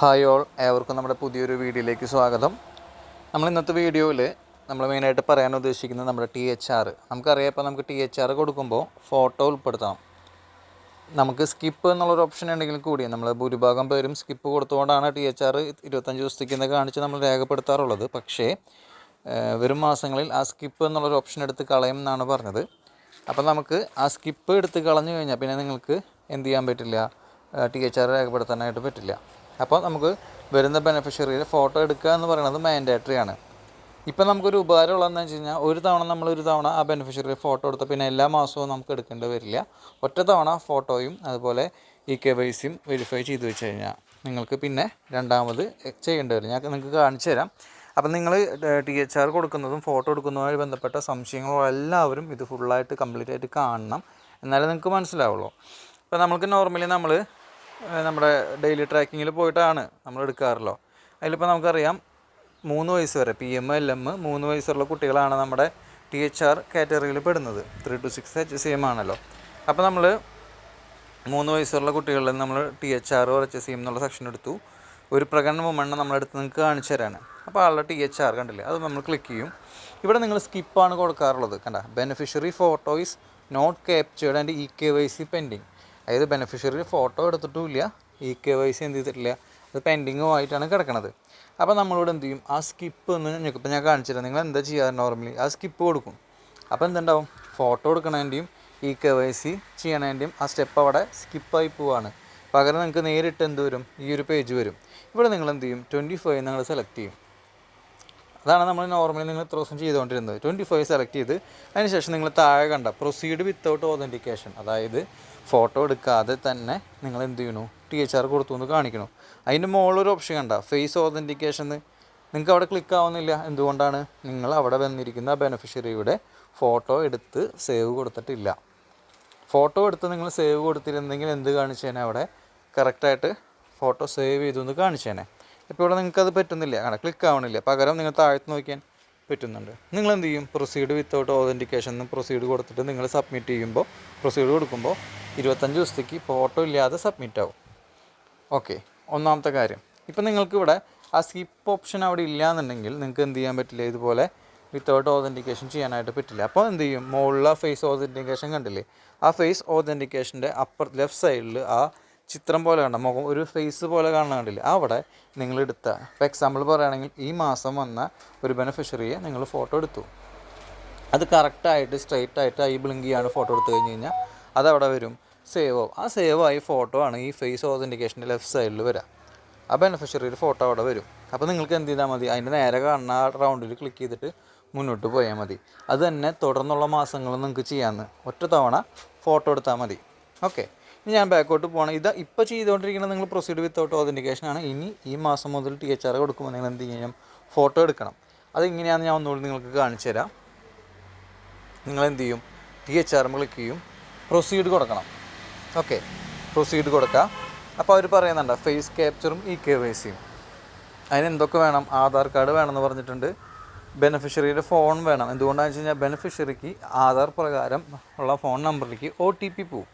Hi all ഏവർക്കും നമ്മുടെ പുതിയൊരു വീഡിയോയിലേക്ക് സ്വാഗതം. നമ്മൾ ഇന്നത്തെ വീഡിയോയിൽ നമ്മൾ മെയിനായിട്ട് പറയാൻ ഉദ്ദേശിക്കുന്നത് നമ്മുടെ ടി എച്ച് ആർ നമുക്കറിയാം നമുക്ക് ടി എച്ച് ആർ കൊടുക്കുമ്പോൾ ഫോട്ടോ ഉൾപ്പെടുത്തണം. നമുക്ക് സ്കിപ്പ് എന്നുള്ളൊരു ഓപ്ഷൻ ഉണ്ടെങ്കിൽ കൂടി നമ്മൾ ഭൂരിഭാഗം പേരും സ്കിപ്പ് കൊടുത്തുകൊണ്ടാണ് ടി എച്ച് ആർ ഇരുപത്തഞ്ച് ദിവസത്തേക്ക് കാണിച്ച് നമ്മൾ രേഖപ്പെടുത്താറുള്ളത്. പക്ഷേ വരും മാസങ്ങളിൽ ആ സ്കിപ്പ് എന്നുള്ളൊരു ഓപ്ഷൻ എടുത്ത് കളയും എന്നാണ് പറഞ്ഞത്. അപ്പോൾ നമുക്ക് ആ സ്കിപ്പ് എടുത്ത് കളഞ്ഞു കഴിഞ്ഞാൽ പിന്നെ നിങ്ങൾക്ക് എന്ത് ചെയ്യാൻ പറ്റില്ല? ടി എച്ച് ആർ രേഖപ്പെടുത്താനായിട്ട് പറ്റില്ല. അപ്പോൾ നമുക്ക് വരുന്ന ബെനിഫിഷ്യറിയുടെ ഫോട്ടോ എടുക്കുക എന്ന് പറയുന്നത് മാൻഡേറ്ററി ആണ്. ഇപ്പം നമുക്കൊരു ഉപകാരം ഉള്ളതെന്ന് വെച്ച് കഴിഞ്ഞാൽ ഒരു തവണ നമ്മൾ ഒരു തവണ ആ ബെനിഫിഷ്യറി ഫോട്ടോ എടുത്ത പിന്നെ എല്ലാ മാസവും നമുക്ക് എടുക്കേണ്ടി വരില്ല. ഒറ്റ തവണ ഫോട്ടോയും അതുപോലെ ഇ കെ വൈ സിയും വെരിഫൈ ചെയ്ത് വെച്ച് കഴിഞ്ഞാൽ നിങ്ങൾക്ക് പിന്നെ രണ്ടാമത് ചെയ്യേണ്ടി വരും. ഞാൻ നിങ്ങൾക്ക് കാണിച്ചു തരാം. അപ്പം നിങ്ങൾ ടി എച്ച് ആർ കൊടുക്കുന്നതും ഫോട്ടോ എടുക്കുന്നതുമായി ബന്ധപ്പെട്ട സംശയങ്ങളും എല്ലാവരും ഇത് ഫുള്ളായിട്ട് കംപ്ലീറ്റ് ആയിട്ട് കാണണം. എന്നാലേ നിങ്ങൾക്ക് മനസ്സിലാവുള്ളൂ. അപ്പോൾ നമുക്ക് നോർമലി നമ്മൾ നമ്മുടെ ഡെയിലി ട്രാക്കിങ്ങിൽ പോയിട്ടാണ് നമ്മൾ എടുക്കാറല്ലോ അതിലിപ്പോൾ നമുക്കറിയാം മൂന്ന് വയസ്സ് വരെ പി എം എൽ എം മൂന്ന് വയസ്സുള്ള കുട്ടികളാണ് നമ്മുടെ ടി എച്ച് ആർ കാറ്റഗറിയിൽ പെടുന്നത്. Three to six H C M ആണല്ലോ. അപ്പോൾ നമ്മൾ മൂന്ന് വയസ്സുള്ള കുട്ടികളിൽ നമ്മൾ T H R H C M എന്നുള്ള സെക്ഷൻ എടുത്തു. ഒരു പ്രകടന വുമണ്ണെ നമ്മളെടുത്ത് നിങ്ങൾക്ക് കാണിച്ചു തരാണ്. അപ്പോൾ ആളുടെ ടി എച്ച് ആർ കണ്ടില്ലേ അത് നമ്മൾ ക്ലിക്ക് ചെയ്യും. ഇവിടെ നിങ്ങൾ സ്കിപ്പാണ് കൊടുക്കാറുള്ളത് കണ്ട? Beneficiary photo is not captured and E K Y C pending അതായത് ബെനിഫിഷ്യറി ഫോട്ടോ എടുത്തിട്ടുമില്ല. ഇ കെ വൈ സി എന്ത് ചെയ്തിട്ടില്ല. അത് പെൻഡിങ്ങും ആയിട്ടാണ് കിടക്കണത്. അപ്പോൾ നമ്മളോട് എന്ത് ചെയ്യും? ആ സ്കിപ്പ് എന്ന് ഞെക്കിപ്പോൾ ഞാൻ കാണിച്ചില്ല നിങ്ങൾ എന്താ ചെയ്യാറ് നോർമലി ആ സ്കിപ്പ് കൊടുക്കും. അപ്പോൾ എന്തുണ്ടാവും? ഫോട്ടോ എടുക്കണതിന്റെയും ഇ കെ വൈ സി ചെയ്യണതിന്റെയും ആ സ്റ്റെപ്പ് അവിടെ സ്കിപ്പായി പോവാണ്. പകരം നിങ്ങൾക്ക് നേരിട്ട് എന്ത് വരും? ഈ ഒരു പേജ് വരും. ഇവിടെ നിങ്ങൾ എന്ത് ചെയ്യും? ട്വന്റി ഫൈവ് നിങ്ങൾ സെലക്ട് ചെയ്യും. അതാണ് നമ്മൾ നോർമലി നിങ്ങൾ ഇത്ര ദിവസം ചെയ്തുകൊണ്ടിരുന്നത്. ട്വന്റി ഫൈവ് സെലക്ട് ചെയ്ത് അതിനുശേഷം നിങ്ങൾ താഴെ കണ്ട പ്രൊസീഡ് വിത്തൗട്ട് ഓതന്റിക്കേഷൻ അതായത് ഫോട്ടോ എടുക്കാതെ തന്നെ നിങ്ങൾ എന്ത് ചെയ്യണു ടി എച്ച് ആർ കൊടുത്തു എന്ന് കാണിക്കണു അതിന്റെ മുകളിലൊരു ഓപ്ഷൻ കണ്ട ഫേസ് ഓതന്റിക്കേഷൻ നിങ്ങൾക്ക് അവിടെ ക്ലിക്ക് ആവുന്നില്ല. എന്തുകൊണ്ടാണ്? നിങ്ങൾ അവിടെ വന്നിരിക്കുന്ന ബെനിഫിഷ്യറിയുടെ ഫോട്ടോ എടുത്ത് സേവ് കൊടുത്തിട്ടില്ല. ഫോട്ടോ എടുത്ത് നിങ്ങൾ സേവ് കൊടുത്തിരുന്നെങ്കിൽ എന്ത് കാണിച്ചേനെ അവിടെ? കറക്റ്റായിട്ട് ഫോട്ടോ സേവ് ചെയ്തു എന്ന് കാണിച്ചേനെ. ഇപ്പോൾ ഇവിടെ നിങ്ങൾക്ക് അത് പറ്റുന്നില്ല. അങ്ങനെ ക്ലിക്ക് ആവണില്ല. പകരം നിങ്ങൾ താഴത്ത് നോക്കിയാൽ പറ്റുന്നുണ്ട്. നിങ്ങൾ എന്ത് ചെയ്യും? പ്രൊസീഡ് വിത്തൗട്ട് ഓതന്റിക്കേഷൻ എന്ന് പ്രൊസീഡ് കൊടുത്തിട്ട് നിങ്ങൾ സബ്മിറ്റ് ചെയ്യുമ്പോൾ പ്രൊസീഡ് കൊടുക്കുമ്പോൾ ഇരുപത്തഞ്ച് ദിവസത്തേക്ക് ഫോട്ടോ ഇല്ലാതെ സബ്മിറ്റ് ആവും. ഓക്കെ ഒന്നാമത്തെ കാര്യം. ഇപ്പം നിങ്ങൾക്ക് ഇവിടെ ആ സ്കിപ്പ് ഓപ്ഷൻ അവിടെ ഇല്ല എന്നുണ്ടെങ്കിൽ നിങ്ങൾക്ക് എന്ത് ചെയ്യാൻ പറ്റില്ല? ഇതുപോലെ വിത്തൗട്ട് ഓതന്റിക്കേഷൻ ചെയ്യാനായിട്ട് പറ്റില്ല. അപ്പോൾ എന്ത് ചെയ്യും? മുകളിലെ ഫേസ് ഓതന്റിക്കേഷൻ കണ്ടില്ലേ? ആ ഫേസ് ഓതന്റിക്കേഷന്റെ അപ്പർ ലെഫ്റ്റ് സൈഡിൽ ആ ചിത്രം പോലെ കാണാം മുഖം ഒരു ഫേസ് പോലെ കാണാൻ കണ്ടില്ല? അവിടെ നിങ്ങൾ എടുത്ത ഇപ്പോൾ എക്സാമ്പിൾ പറയുകയാണെങ്കിൽ ഈ മാസം വന്ന ഒരു ബെനിഫിഷ്യറിയെ നിങ്ങൾ ഫോട്ടോ എടുത്തു. അത് കറക്റ്റായിട്ട് സ്ട്രെയിറ്റ് ആയിട്ട് ഐ ബ്ലിങ്ക് ചെയ്യാണ് ഫോട്ടോ എടുത്തു കഴിഞ്ഞ് കഴിഞ്ഞാൽ അതവിടെ വരും. സേവ് ആവും ആ സേവ് ആയി ഫോട്ടോ ആണ് ഈ ഫേസ് ഓതന്റിക്കേഷന്റെ ലെഫ്റ്റ് സൈഡിൽ വരിക ആ ബെനിഫിഷ്യറിയുടെ ഫോട്ടോ അവിടെ വരും. അപ്പോൾ നിങ്ങൾക്ക് എന്ത് ചെയ്താൽ മതി? അതിന്റെ നേരെ കാണുന്ന ആ റൗണ്ടിൽ ക്ലിക്ക് ചെയ്തിട്ട് മുന്നോട്ട് പോയാൽ മതി. അത് തന്നെ തുടർന്നുള്ള മാസങ്ങളും നിങ്ങൾക്ക് ചെയ്യാമെന്ന് ഒറ്റ തവണ ഫോട്ടോ എടുത്താൽ മതി. ഓക്കെ ഇനി ഞാൻ ബാക്കോട്ട് പോകണം ഇത് ഇപ്പോൾ ചെയ്തുകൊണ്ടിരിക്കുന്നത് നിങ്ങൾ പ്രൊസീഡ് വിത്തൗട്ട് ഓതന്റിക്കേഷൻ ആണ്. ഇനി ഈ മാസം മുതൽ ടി എച്ച് ആർ കൊടുക്കുമ്പോൾ നിങ്ങൾ എന്ത് ചെയ്യണം ഫോട്ടോ എടുക്കണം. അത് ഇങ്ങനെയാണെന്ന് ഞാൻ ഒന്നുകൂടി നിങ്ങൾക്ക് കാണിച്ചു തരാം. നിങ്ങൾ എന്ത് ചെയ്യും? ടി എച്ച് ആർ ക്ലിക്ക് ചെയ്യും. പ്രൊസീഡ് കൊടുക്കണം. ഓക്കെ പ്രൊസീഡ് കൊടുക്കുക. അപ്പോൾ അവർ പറയുന്നുണ്ട് ഫേസ് ക്യാപ്ചറും ഇ കെ വൈ സിയും അതിന് എന്തൊക്കെ വേണം? ആധാർ കാർഡ് വേണമെന്ന് പറഞ്ഞിട്ടുണ്ട്. ബെനിഫിഷ്യറിയുടെ ഫോൺ വേണം. എന്തുകൊണ്ടാണെന്ന് വെച്ച് കഴിഞ്ഞാൽ ബെനിഫിഷ്യറിക്ക് ആധാർ പ്രകാരം ഉള്ള ഫോൺ നമ്പറിലേക്ക് ഒ ടി പി പോവും.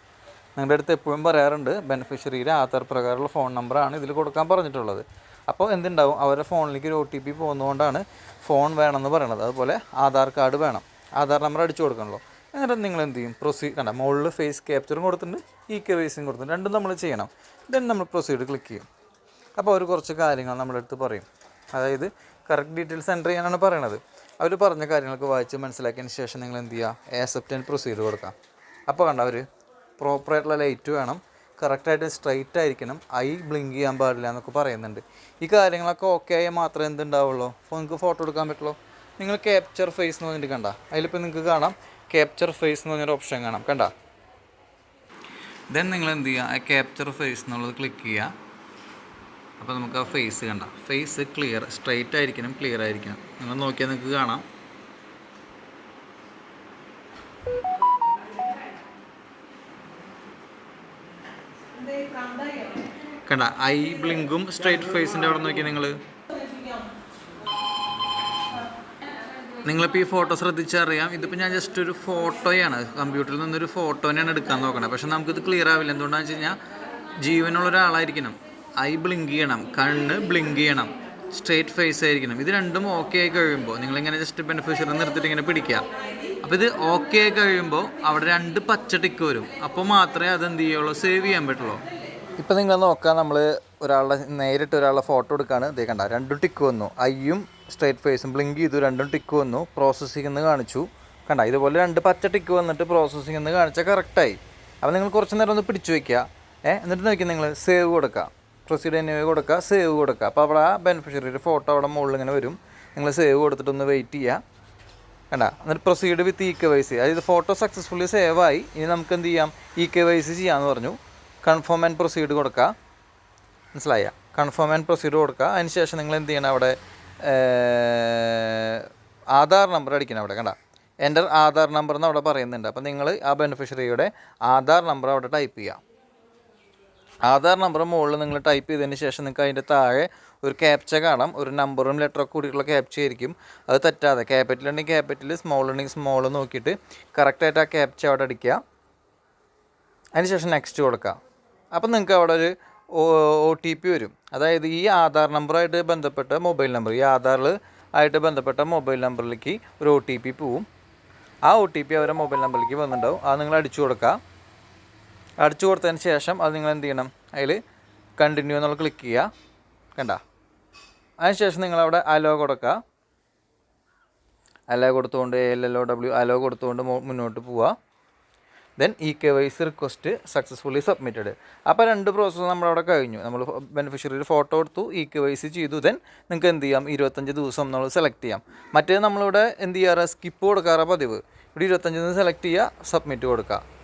നിങ്ങളുടെ അടുത്ത് എപ്പോഴും പറയാറുണ്ട് ബെനിഫിഷ്യറിയുടെ ആധാർ പ്രകാരമുള്ള ഫോൺ നമ്പറാണ് ഇതിൽ കൊടുക്കാൻ പറഞ്ഞിട്ടുള്ളത്. അപ്പോൾ എന്തുണ്ടാവും? അവരുടെ ഫോണിലേക്ക് ഒരു ഒ ടി പി പോകുന്നതുകൊണ്ടാണ് ഫോൺ വേണമെന്ന് പറയണത്. അതുപോലെ ആധാർ കാർഡ് വേണം. ആധാർ നമ്പർ അടിച്ചു കൊടുക്കണമല്ലോ എന്നിട്ട് നിങ്ങൾ എന്ത് ചെയ്യും? പ്രൊസീഡ് കണ്ട മുകളിൽ ഫേസ് ക്യാപ്ചറും കൊടുത്തിട്ടുണ്ട് ഇ കെ വൈസും കൊടുത്തിട്ടുണ്ട്. രണ്ടും നമ്മൾ ചെയ്യണം. ദെൻ നമ്മൾ പ്രൊസീഡ് ക്ലിക്ക് ചെയ്യും. അപ്പോൾ അവർ കുറച്ച് കാര്യങ്ങൾ നമ്മുടെ അടുത്ത് പറയും. അതായത് കറക്റ്റ് ഡീറ്റെയിൽസ് എന്റർ ചെയ്യാനാണ് പറയണത്. അവർ പറഞ്ഞ കാര്യങ്ങളൊക്കെ വായിച്ച് മനസ്സിലാക്കിയതിന് ശേഷം നിങ്ങൾ എന്ത് ചെയ്യുക? ആക്സെപ്റ്റ് ആൻഡ് പ്രൊസീഡ് കൊടുക്കാം അപ്പോൾ കണ്ട അവർ പ്രോപ്പറായിട്ടുള്ള ലൈറ്റ് വേണം. കറക്റ്റായിട്ട് സ്ട്രൈറ്റ് ആയിരിക്കണം. ഐ ബ്ലിങ്ക് ചെയ്യാൻ പാടില്ല എന്നൊക്കെ പറയുന്നുണ്ട്. ഈ കാര്യങ്ങളൊക്കെ ഓക്കെ ആയാൽ മാത്രമേ എന്തുണ്ടാവുള്ളൂ? അപ്പോൾ നിങ്ങൾക്ക് ഫോട്ടോ എടുക്കാൻ പറ്റുള്ളൂ? നിങ്ങൾ ക്യാപ്ചർ ഫേസ് എന്ന് പറഞ്ഞിട്ട് കണ്ട. അതിലിപ്പോൾ നിങ്ങൾക്ക് കാണാം. ക്യാപ്ചർ ഫേസ് എന്ന് പറഞ്ഞൊരു ഓപ്ഷൻ കാണാം. കണ്ട? ദെൻ നിങ്ങൾ എന്ത് ചെയ്യുക ആ ക്യാപ്ചർ ഫേസ് എന്നുള്ളത് ക്ലിക്ക് ചെയ്യുക അപ്പോൾ നമുക്ക് ആ ഫേസ് കണ്ട. ഫേസ് ക്ലിയർ സ്ട്രൈറ്റ് ആയിരിക്കണം ക്ലിയർ ആയിരിക്കണം. നിങ്ങൾ നോക്കിയാൽ നിങ്ങൾക്ക് കാണാം. കണ്ട ഐ ബ്ലിങ്കും സ്ട്രേറ്റ് ഫേസിന്റെ അവിടെ നോക്കി നിങ്ങൾ നിങ്ങളിപ്പോൾ ഈ ഫോട്ടോ ശ്രദ്ധിച്ചറിയാം. ഇതിപ്പോൾ ഞാൻ ജസ്റ്റ് ഒരു ഫോട്ടോയാണ് കമ്പ്യൂട്ടറിൽ നിന്നൊരു ഫോട്ടോനെയാണ് എടുക്കാൻ നോക്കണത് പക്ഷെ നമുക്കിത് ക്ലിയർ ആവില്ല. എന്തുകൊണ്ടാണെന്ന് വെച്ച് കഴിഞ്ഞാൽ ജീവനുള്ള ഒരാളായിരിക്കണം. ഐ ബ്ലിങ്ക് ചെയ്യണം. കണ്ണ് ബ്ലിങ്ക് ചെയ്യണം. സ്ട്രേറ്റ് ഫേസ് ആയിരിക്കണം. ഇത് രണ്ടും ഓക്കെ ആയി കഴിയുമ്പോൾ നിങ്ങളിങ്ങനെ ജസ്റ്റ് ബെനിഫിഷ്യറി നിർത്തിയിട്ട് ഇങ്ങനെ പിടിക്കുക. അപ്പോൾ ഇത് ഓക്കെ ആയി കഴിയുമ്പോൾ അവിടെ രണ്ട് പച്ച ടിക്ക് വരും. അപ്പോൾ മാത്രമേ അത് എന്ത് ചെയ്യുള്ളൂ സേവ് ചെയ്യാൻ പറ്റുള്ളൂ. ഇപ്പോൾ നിങ്ങൾ നോക്കാം നമ്മൾ ഒരാളുടെ നേരിട്ട് ഒരാളുടെ ഫോട്ടോ എടുക്കുകയാണ് ഇതേ കണ്ട രണ്ടും ടിക്ക് വന്നു. ഐയും സ്ട്രേറ്റ് ഫേസും ബ്ലിങ്ക് ചെയ്തു രണ്ടും ടിക്ക് വന്നു. പ്രോസസ്സിംഗ് എന്ന് കാണിച്ചു. കണ്ട ഇതുപോലെ രണ്ട് പച്ച ടിക്ക് വന്നിട്ട് പ്രോസസ്സിംഗ് എന്ന് കാണിച്ചാൽ കറക്റ്റായി അപ്പോൾ നിങ്ങൾ കുറച്ച് നേരം ഒന്ന് പിടിച്ചു വയ്ക്കുക ഏഹ് എന്നിട്ട് നോക്കി നിങ്ങൾ സേവ് കൊടുക്കുക പ്രൊസീഡ് എന്നിവ കൊടുക്കുക സേവ് കൊടുക്കുക അപ്പോൾ അവിടെ ആ ബെനിഫിഷ്യറിയുടെ ഫോട്ടോ അവിടെ മുകളിൽ ഇങ്ങനെ വരും. നിങ്ങൾ സേവ് കൊടുത്തിട്ടൊന്ന് വെയിറ്റ് ചെയ്യുക കണ്ട? എന്നിട്ട് proceed with E K Y C അതായത് ഫോട്ടോ സക്സസ്ഫുള്ളി സേവ് ആയി. ഇനി നമുക്ക് എന്ത് ചെയ്യാം? ഇ കെ വൈ സി ചെയ്യാമെന്ന് പറഞ്ഞു. കൺഫേം ആൻഡ് പ്രൊസീഡ് കൊടുക്കുക മനസ്സിലായ? കൺഫേം ആൻഡ് പ്രൊസീഡ് കൊടുക്കുക അതിന് ശേഷം നിങ്ങൾ എന്ത് ചെയ്യണം അവിടെ? ആധാർ നമ്പർ അടിക്കണം അവിടെ. കണ്ട? എന്റെ ആധാർ നമ്പർ എന്ന് അവിടെ പറയുന്നുണ്ട്. അപ്പോൾ നിങ്ങൾ ആ ബെനിഫിഷ്യറിയുടെ ആധാർ നമ്പർ അവിടെ ടൈപ്പ് ചെയ്യുക ആധാർ നമ്പർ മുകളിൽ നിങ്ങൾ ടൈപ്പ് ചെയ്തതിന് ശേഷം നിങ്ങൾക്ക് അതിന്റെ താഴെ ഒരു ക്യാപ്ച കാണാം. ഒരു നമ്പറും ലെറ്ററൊക്കെ കൂടിയിട്ടുള്ള ക്യാപ്ച ആയിരിക്കും. അത് തെറ്റാതെ ക്യാപിറ്റൽ ഉണ്ടെങ്കിൽ ക്യാപിറ്റൽ സ്മോൾ ഉണ്ടെങ്കിൽ സ്മോൾ നോക്കിയിട്ട് കറക്റ്റായിട്ട് ആ ക്യാപ്ച അവിടെ അടിക്കുക. അതിന് ശേഷം നെക്സ്റ്റ് കൊടുക്കുക. അപ്പം നിങ്ങൾക്ക് അവിടെ ഒരു ഒ ടി പി വരും. അതായത് ഈ ആധാർ നമ്പറായിട്ട് ബന്ധപ്പെട്ട മൊബൈൽ നമ്പർ ഈ ആധാറിൽ ആയിട്ട് ബന്ധപ്പെട്ട മൊബൈൽ നമ്പറിലേക്ക് ഒരു ഒ ടി പി പോവും. ആ ഒ ടി പി അവരുടെ മൊബൈൽ നമ്പറിലേക്ക് വന്നിട്ടുണ്ടാവും. അത് നിങ്ങൾ അടിച്ചു കൊടുക്കുക. അടിച്ചു കൊടുത്തതിന് ശേഷം അത് നിങ്ങൾ എന്ത് ചെയ്യണം? അതിൽ കണ്ടിന്യൂ എന്നുള്ള ക്ലിക്ക് ചെയ്യുക. കണ്ട? അതിനുശേഷം നിങ്ങളവിടെ അലോ കൊടുക്കുക. അലോ കൊടുത്തുകൊണ്ട് L L O W allow കൊടുത്തുകൊണ്ട് മുന്നോട്ട് പോവുക. Then E K Y C request successfully submitted അപ്പോൾ രണ്ട് പ്രോസസ്സ് നമ്മളവിടെ കഴിഞ്ഞു. നമ്മൾ ബെനിഫിഷ്യറിയിൽ ഫോട്ടോ എടുത്തു ഇ കെ വൈ സി ചെയ്തു. ദെൻ നിങ്ങൾക്ക് എന്ത് ചെയ്യാം? ഇരുപത്തഞ്ച് ദിവസം നമ്മൾ സെലക്ട് ചെയ്യാം. മറ്റേ നമ്മളിവിടെ എന്ത് ചെയ്യാറ്? സ്കിപ്പ് കൊടുക്കാറ് പതിവ്. ഇവിടെ ഇരുപത്തഞ്ച് ദിവസം സെലക്ട് ചെയ്യുക സബ്മിറ്റ് കൊടുക്കുക.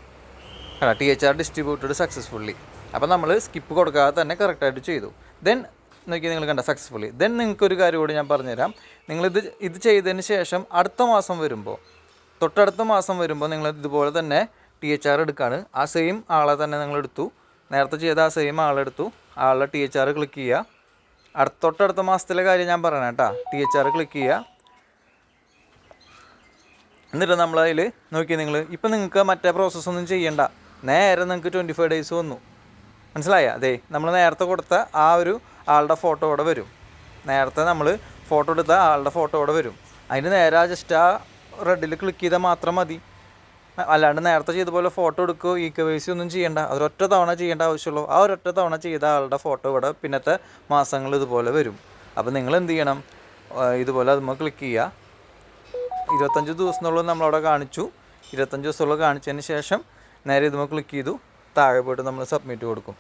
കണ്ട T H R distributed successfully അപ്പോൾ നമ്മൾ സ്കിപ്പ് കൊടുക്കാതെ തന്നെ കറക്റ്റായിട്ട് ചെയ്തു. ദെൻ നോക്കി നിങ്ങൾ കണ്ട സക്സസ്ഫുള്ളി ദെൻ നിങ്ങൾക്ക് ഒരു കാര്യം കൂടി ഞാൻ പറഞ്ഞുതരാം. നിങ്ങളിത് ഇത് ചെയ്തതിന് ശേഷം അടുത്ത മാസം വരുമ്പോൾ തൊട്ടടുത്ത മാസം വരുമ്പോൾ നിങ്ങൾ ഇതുപോലെ തന്നെ ടി എച്ച് ആർ എടുക്കുകയാണ് ആ സെയിം ആളെ തന്നെ നിങ്ങൾ എടുത്തു. നേരത്തെ ചെയ്ത ആ സെയിം ആളെടുത്തു ആളുടെ ടി എച്ച് ആർ ക്ലിക്ക് ചെയ്യുക. അടുത്ത തൊട്ടടുത്ത മാസത്തിലെ കാര്യം ഞാൻ പറയണം കേട്ടോ. ടി എച്ച് ആർ ക്ലിക്ക് ചെയ്യുക. എന്നിട്ട് നമ്മളതിൽ നോക്കി നിങ്ങൾ ഇപ്പം നിങ്ങൾക്ക് മറ്റേ പ്രോസസ്സൊന്നും ചെയ്യണ്ട. നേരെ നിങ്ങൾക്ക് ട്വന്റി ഫൈവ് ഡേയ്സ് വന്നു. മനസ്സിലായ? അതെ നമ്മൾ നേരത്തെ കൊടുത്ത ആ ഒരു ആളുടെ ഫോട്ടോ ഇവിടെ വരും. നേരത്തെ നമ്മൾ ഫോട്ടോ എടുത്ത ആളുടെ ഫോട്ടോ ഇവിടെ വരും. അതിന് നേരെ ജസ്റ്റ് ആ റെഡിൽ ക്ലിക്ക് ചെയ്താൽ മാത്രം മതി. അല്ലാണ്ട് നേരത്തെ ചെയ്ത പോലെ ഫോട്ടോ എടുക്കുകയോ ഈ കെ വൈ സി ഒന്നും ചെയ്യേണ്ട. അതൊരൊറ്റ തവണ ചെയ്യേണ്ട ആവശ്യമുള്ളൂ. ആ ഒരൊറ്റ തവണ ചെയ്ത ആളുടെ ഫോട്ടോ ഇവിടെ പിന്നത്തെ മാസങ്ങൾ ഇതുപോലെ വരും. അപ്പോൾ നിങ്ങൾ എന്ത് ചെയ്യണം? ഇതുപോലെ അതുമ്പോൾ ക്ലിക്ക് ചെയ്യുക ഇരുപത്തഞ്ച് ദിവസത്തിനുള്ളിൽ നമ്മളവിടെ കാണിച്ചു. ഇരുപത്തഞ്ച് ദിവസമുള്ള കാണിച്ചതിന് ശേഷം നേരെ ഇതുമ്പോൾ ക്ലിക്ക് ചെയ്തു. താഴെ പോയിട്ട് നമ്മൾ സബ്മിറ്റ് കൊടുക്കും.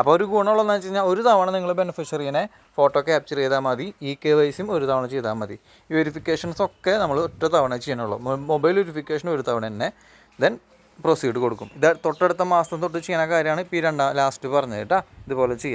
അപ്പോൾ ഒരു ഗുണമുള്ളതെന്ന് വെച്ച് കഴിഞ്ഞാൽ ഒരു തവണ നിങ്ങൾ ബെനിഫിഷ്യറിനെ ഫോട്ടോ ക്യാപ്ചർ ചെയ്താൽ മതി. ഇ കെ വൈസും ഒരു തവണ ചെയ്താൽ മതി. ഈ വെരിഫിക്കേഷൻസ് ഒക്കെ നമ്മൾ ഒറ്റ തവണ ചെയ്യാനുള്ളൂ മൊബൈൽ വെരിഫിക്കേഷൻ ഒരു തവണ തന്നെ. ദെൻ പ്രൊസീഡ് കൊടുക്കും. ഇത് തൊട്ടടുത്ത മാസം തൊട്ട് ചെയ്യുന്ന കാര്യമാണ് ഇപ്പോൾ ഈ രണ്ടാം ലാസ്റ്റ് പറഞ്ഞത് കേട്ടോ. ഇതുപോലെ ചെയ്യാം.